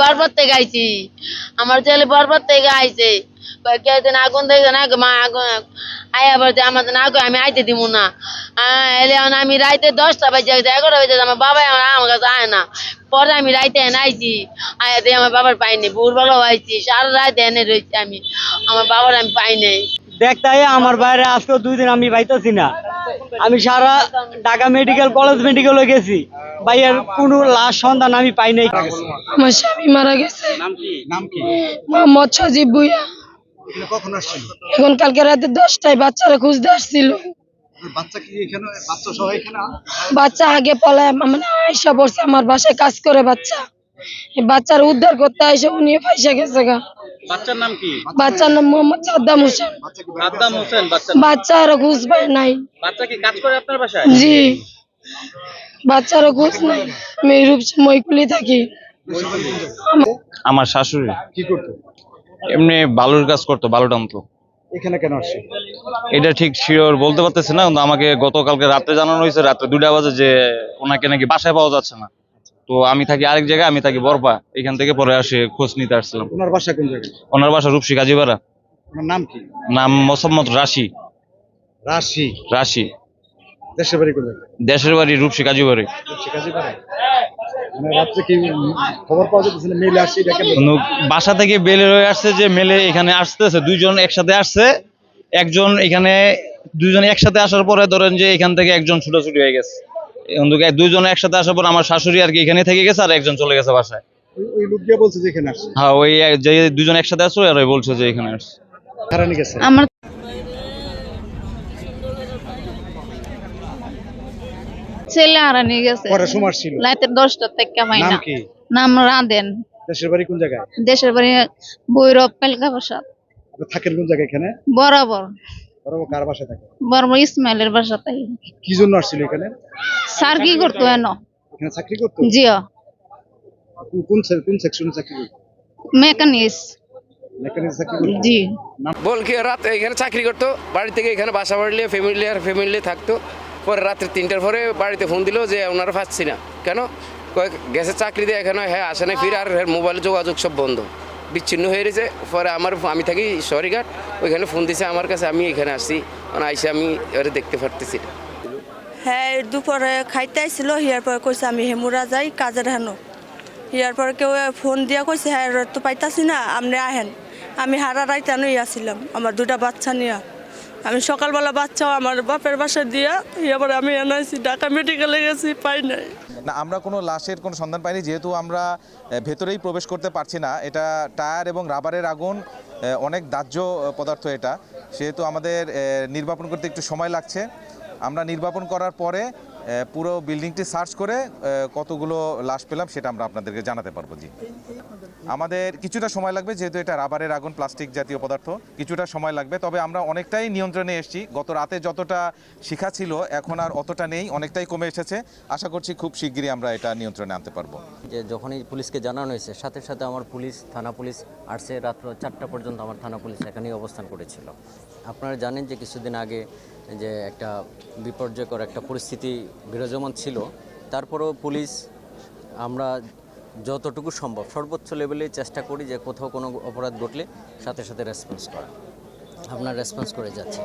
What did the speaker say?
বরবাদ থেকে আইছি। আমার ছেলে বরবাদ থেকে আইছে। কয় আগুন দেখছে না মা, আগুন আয়া বলছে আমাদের না কই আমি আইতে দিব না। এলে আমি রাইতে দশটা বাজে গেছে এগারোটা বাজে, আমার বাবা আমার আমার কাছে আয় না। পরে আমি রাইতে এনে আইছি। আয়া দিয়ে আমার বাবার পাইনি ভোরবেলাও আইছি, সারা রাত এনে রয়েছি আমি। আমার বাবার আমি পাই নাই। দেখতে আমার বাইরে আজকে দুই দিন আমি পাইতেছি না। আমি সারা ঢাকা মেডিকেল কলেজ মেডিকেলে গেছি। ভাইয়ের কোনো লাশ সন্ধান আমি পাই নাই। আমার স্বামী মারা গেছে। নাম কি? মোহাম্মদ সজীব ভুইয়া। এখানে কখন আসছিল এখন কালকে রাতে দশটায় বাচ্চারা খুঁজতে আসছিল। বাচ্চা কি এখানে? বাচ্চা সহ এখানে? বাচ্চা আগে পলায় মানে আয়সা পড়ছে আমার বাসায় কাজ করে বাচ্চা। বাচ্চার উদ্ধার করতে আইসা উনি ফাইসা গেছে গা। বাচ্চার নাম কি? বাচ্চার নাম মোহাম্মদ সাদ্দাম হোসেন। সাদ্দাম হোসেন বাচ্চা বাচ্চারা পায় নাই। বাচ্চা কি কাজ করে আপনার বাসায়? জি। বাচ্চারা খুঁজ নাই। রূপ মইকুলি থাকি। আমার শাশুড়ি কি করতো? এমনি বালুর কাজ করতো বালু টানতো। এখানে কেন আসছে? এটা ঠিক শিওর বলতে পারতেছে না কিন্তু আমাকে গতকালকে রাত্রে জানানো হয়েছে রাত্রে দুটা বাজে যে ওনাকে নাকি বাসায় পাওয়া যাচ্ছে না। তো আমি থাকি আরেক জায়গায় আমি থাকি বরপা। এখান থেকে পরে আসে খোঁজ নিতে আসছিলাম। ওনার বাসা কোন জায়গায়? ওনার বাসা রূপসী কাজীপাড়া। ওনার নাম কি? নাম মোসাম্মদ রাশি। রাশি। রাশি। দেশের বাড়ি দেশের বাড়ি রূপসী পাড়া মানে বাসা থেকে বেলে হয়ে আসছে যে মেলে এখানে আসতেছে দুইজন একসাথে আসছে। একজন এখানে দুইজন একসাথে আসার পরে ধরেন যে এখান থেকে একজন ছুটাছুটি হয়ে গেছে। কিন্তু দুইজন একসাথে আসার পর আমার শাশুড়ি আর কি এখানে থেকে গেছে আর একজন চলে গেছে বাসায়। ওই- লোক গিয়ে বলছে যে এখানে আসছে। হ্যাঁ ওই যে দুজন একসাথে আসলো আর ওই বলছে যে এখানে আসছে। হারানি গেছে? আমার ছেলে হারানি গেছে। কটার সময় ছিল রাতে দশটা থেকে পাই নাম না কি? নাম রাঁধেন দেশের বাড়ি কোন জায়গায়? দেশের বাড়ি বৈরব প্রসাদ। থাকেন কোন জায়গায় এখানে? বরাবর। বড় কার বাসা থাকে? বরাবর ইসমাইলের বাসা তাই কি জন্য আসছিল এখানে? স্যার কি করতো এন এখানে চাকরি করতো? জিও কোন সে- কোন সেকশনে চাকরি করতো? মেকানিক্স জি। বলকে এখানে চাকরি করতো বাড়ি থেকে এখানে বাসা বাড়ি ফ্যামিলি আর ফ্যামিলি থাকতো। পরে রাত্রে তিনটার পরে বাড়িতে ফোন দিল যে ওনারা পাচ্ছি না। কেন? কয় গেছে চাকরি দিয়ে এখানে হ্যাঁ আসে না ফিরে আর মোবাইলে যোগাযোগ সব বন্ধ। বিচ্ছিন্ন হয়ে গেছে পরে আমার আমি থাকি সরিঘাট ওইখানে ফোন দিছে আমার কাছে, আমি এখানে আসছি। মানে আইসে আমি এবারে দেখতে পারতেছি। হ্যাঁ দুপুরে খাইতে আইছিল, হিয়ার পরে কইছে আমি হেমুরা যাই কাজের হেনো। হিয়ার পরে কেউ ফোন দিয়া কইছে হ্যাঁ তো পাইতাছি না আপনি আহেন। আমি হারা রাইতানোই ইয়াছিলাম আমার দুটা বাচ্চা নিয়ে। আমি সকালবেলা বাচ্চা আমার বাপের বাসা দিয়া এবার আমি এনআইসি, ঢাকা মেডিকেলে গেছি, পাই নাই। না, আমরা কোনো লাশের কোনো সন্ধান পাইনি, যেহেতু আমরা ভেতরেই প্রবেশ করতে পারছি না। এটা টায়ার এবং রাবারের আগুন অনেক দাহ্য পদার্থ এটা। সেহেতু আমাদের নির্বাপন করতে একটু সময় লাগছে। আমরা নির্বাপন করার পরে পুরো বিল্ডিংটি সার্চ করে কতগুলো লাশ পেলাম সেটা আমরা আপনাদেরকে জানাতে পারব, জি। আমাদের কিছুটা সময় লাগবে, যেহেতু এটা রাবারের আগুন, প্লাস্টিক জাতীয় পদার্থ, কিছুটা সময় লাগবে। তবে আমরা অনেকটাই নিয়ন্ত্রণে এসেছি। গত রাতে যতটা শিখা ছিল, এখন আর অতটা নেই, অনেকটাই কমে এসেছে। আশা করছি খুব শিগগিরই আমরা এটা নিয়ন্ত্রণে আনতে পারব। যে যখনই পুলিশকে জানানো হয়েছে, সাথে সাথে আমার পুলিশ, থানা পুলিশ আসছে রাত্র চারটা পর্যন্ত আমার থানা পুলিশ এখানেই অবস্থান করেছিল। আপনারা জানেন যে কিছুদিন আগে যে একটা বিপর্যয়কর একটা পরিস্থিতি বিরাজমান ছিল, তারপরেও পুলিশ আমরা যতটুকু সম্ভব সর্বোচ্চ লেভেলে চেষ্টা করি যে কোথাও কোনো অপরাধ ঘটলে সাথে সাথে রেসপন্স করা। আপনার রেসপন্স করে যাচ্ছে।